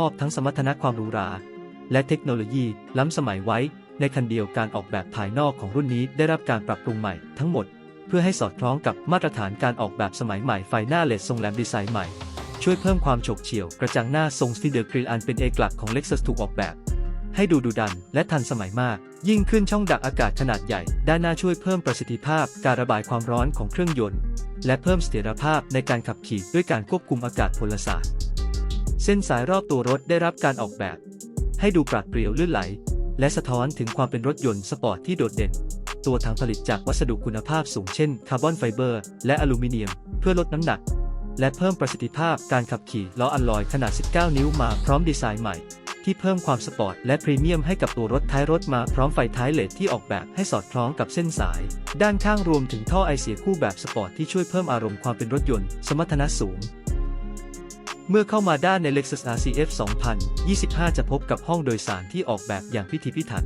มอบทั้งสมรรถนะความหรูหรา และเทคโนโลยีล้ำสมัยไว้ ในคันเดียวการออกแบบภายนอกของรุ่นนี้ได้รับการปรับปรุงใหม่ทั้งหมด เพื่อให้สอดคล้องกับมาตรฐานการออกแบบสมัยใหม่ไฟหน้าเลดทรงแหลมดีไซน์ใหม่ ช่วยเพิ่มความโฉบเฉี่ยวกระจังหน้าทรงสฟีเดอร์กริลอันเป็นเอกลักษณ์ของ Lexus ถูกออกแบบ ให้ดูดุดันและทันสมัยมาก ยิ่งขึ้นช่องดักอากาศขนาดใหญ่ ด้านหน้าช่วยเพิ่มประสิทธิภาพการระบายความร้อนของเครื่องยนต์ และเพิ่มเสถียรภาพในการขับขี่ด้วยการควบคุมอากาศพลศาสตร์ เส้นสายรอบตัวรถได้รับการออกแบบ ให้ดูปราดเปรียวลื่นไหล และสะท้อนถึงความเป็นรถยนต์สปอร์ตที่โดดเด่น ตัวถังผลิตจากวัสดุคุณภาพสูงเช่นคาร์บอนไฟเบอร์และอลูมิเนียม เพื่อลดน้ำหนัก และเพิ่มประสิทธิภาพการขับขี่ล้ออัลลอยขนาด 19 นิ้วมาพร้อมดีไซน์ใหม่ ที่เพิ่มความสปอร์ตและพรีเมียมให้กับตัวรถท้ายรถมาพร้อมไฟท้ายเลดที่ออกแบบให้สอดคล้องกับเส้นสาย ด้านข้างรวมถึงท่อไอเสียคู่แบบสปอร์ตที่ช่วยเพิ่มอารมณ์ความเป็นรถยนต์ สมรรถนะสูง เมื่อเข้ามาด้านใน Lexus RCF 2025 จะพบกับห้องโดยสารที่ออกแบบอย่างพิถีพิถัน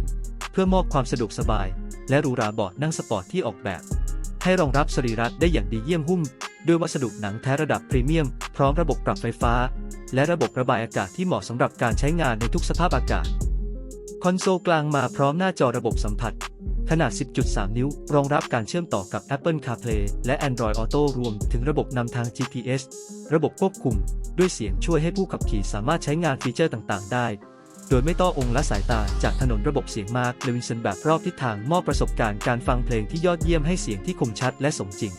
เพื่อมอบความสะดวกสบาย และหรูหราเบาะนั่งสปอร์ตที่ออกแบบ ให้รองรับสรีระได้อย่างดีเยี่ยมหุ้ม ด้วยวัสดุหนังแท้ระดับพรีเมียม พร้อมระบบปรับไฟฟ้า และระบบระบายอากาศที่เหมาะสำหรับการใช้งานในทุกสภาพอากาศ คอนโซลกลางมาพร้อมหน้าจอระบบสัมผัส ขนาด 10.3 นิ้ว รองรับการเชื่อมต่อกับ Apple CarPlay และ Android Auto รวมถึงระบบนำทาง GPS ระบบควบคุม ด้วยเสียงช่วยให้ผู้ขับขี่สามารถใช้งานฟีเจอร์ต่างๆ ได้ โดยไม่ต้ององค์ละสายตาจากถนนระบบเสียงมาร์คเลวินสันแบบรอบทิศทางมอบประสบการณ์การฟังเพลงที่ยอดเยี่ยมให้เสียงที่คมชัดและสมจริง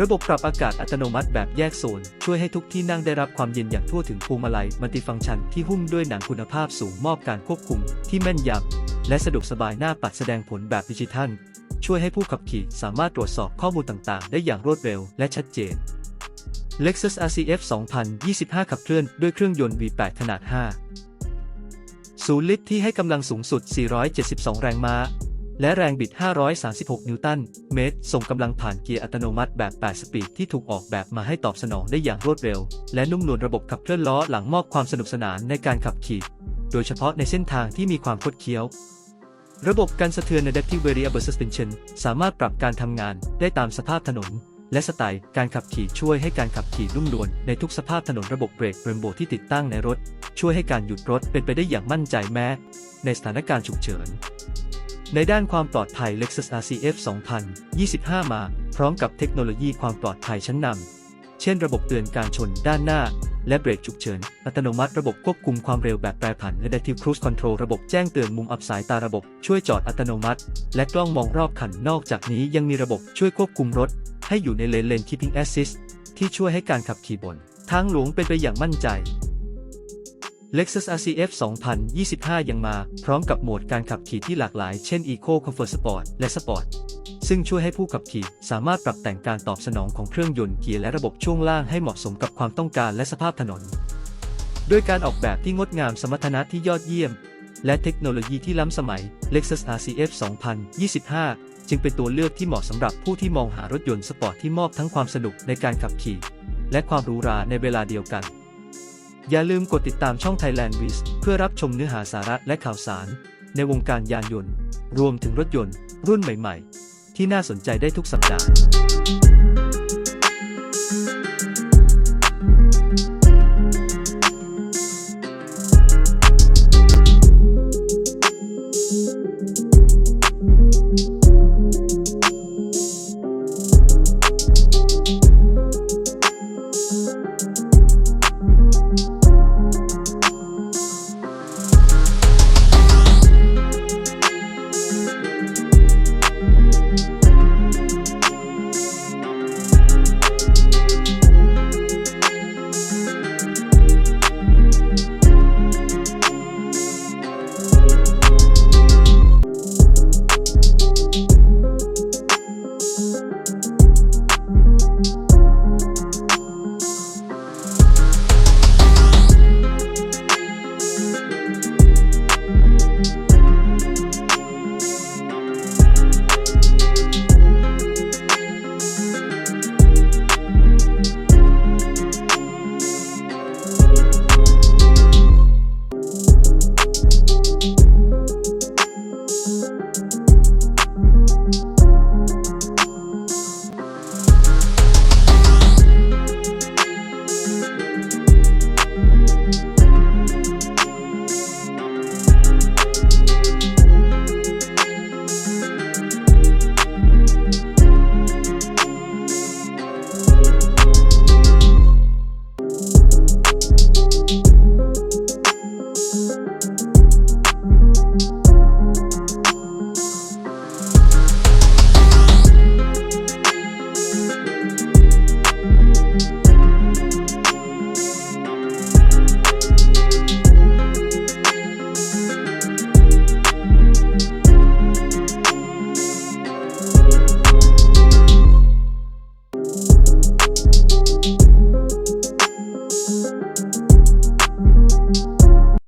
ระบบปรับอากาศอัตโนมัติแบบแยกโซน ช่วยให้ทุกที่นั่งได้รับความเย็นอย่างทั่วถึงพวงมาลัยมัลติฟังก์ชันที่หุ้มด้วยหนังคุณภาพสูงมอบการควบคุมที่แม่นยำ และสะดวกสบายหน้าปัดแสดงผลแบบดิจิทัล ช่วยให้ผู้ขับขี่สามารถตรวจสอบข้อมูลต่างๆ ได้อย่างรวดเร็วและชัดเจน Lexus RCF 2025 ขับเคลื่อนด้วยเครื่องยนต์ V8 ขนาด 5 ศูนย์ลิตรที่ให้กำลังสูงสุด 472 แรงม้า และแรงบิด 536 นิวตันเมตร ส่งกำลังผ่านเกียร์อัตโนมัติแบบ 8 สปีดที่ถูกออกแบบมาให้ตอบสนองได้อย่างรวดเร็ว และนุ่มนวลระบบขับเคลื่อนล้อหลังมอบความสนุกสนานในการขับขี่ โดยเฉพาะในเส้นทางที่มีความคดเคี้ยว ระบบการสะเทือน Adaptive Variable Suspension สามารถปรับการทำงานได้ตามสภาพถนน และสไตล์การขับขี่ช่วยให้การขับขี่นุ่มนวลในทุกสภาพถนนระบบเบรกเรนโบที่ติดตั้งในรถ ช่วยให้การหยุดรถเป็นไปได้อย่างมั่นใจแม้ ในสถานการณ์ฉุกเฉิน ในด้านความปลอดภัย Lexus RCF 2025 มา พร้อมกับเทคโนโลยีความปลอดภัยชั้นนำ เช่นระบบเตือนการชนด้านหน้า และเบรกฉุกเฉิน อัตโนมัติระบบควบคุมความเร็วแบบแปรผัน Adaptive Cruise Control ระบบแจ้งเตือนมุมอับสายตาระบบช่วยจอดอัตโนมัติ และกล้องมองรอบคันนอกจากนี้ยังมีระบบช่วยควบคุมรถ ให้อยู่ในเลนเลน Keeping Assist ที่ช่วยให้การขับขี่บน ทางหลวงเป็นไปอย่างมั่นใจ Lexus RCF 2025 ยังมา พร้อมกับโหมดการขับขี่ที่หลากหลาย เช่น Eco Comfort Sport และ Sport ซึ่งช่วยให้ผู้ขับขี่สามารถปรับแต่งการตอบสนองของเครื่องยนต์เกียร์และระบบช่วงล่างให้เหมาะสมกับความต้องการและสภาพถนน ด้วยการออกแบบที่งดงามสมรรถนะที่ยอดเยี่ยม และเทคโนโลยีที่ล้ำสมัย Lexus RCF 2025 จึงเป็นตัวเลือกที่เหมาะสำหรับผู้ที่มองหารถยนต์สปอร์ตที่มอบทั้งความสนุกในการขับขี่ และความหรูหราในเวลาเดียวกัน อย่าลืมกดติดตามช่อง Thailand Wiz เพื่อรับชมเนื้อหาสาระและข่าวสาร ในวงการยานยนต์ รวมถึงรถยนต์ รุ่นใหม่ ๆ ที่น่าสนใจได้ทุกสัปดาห์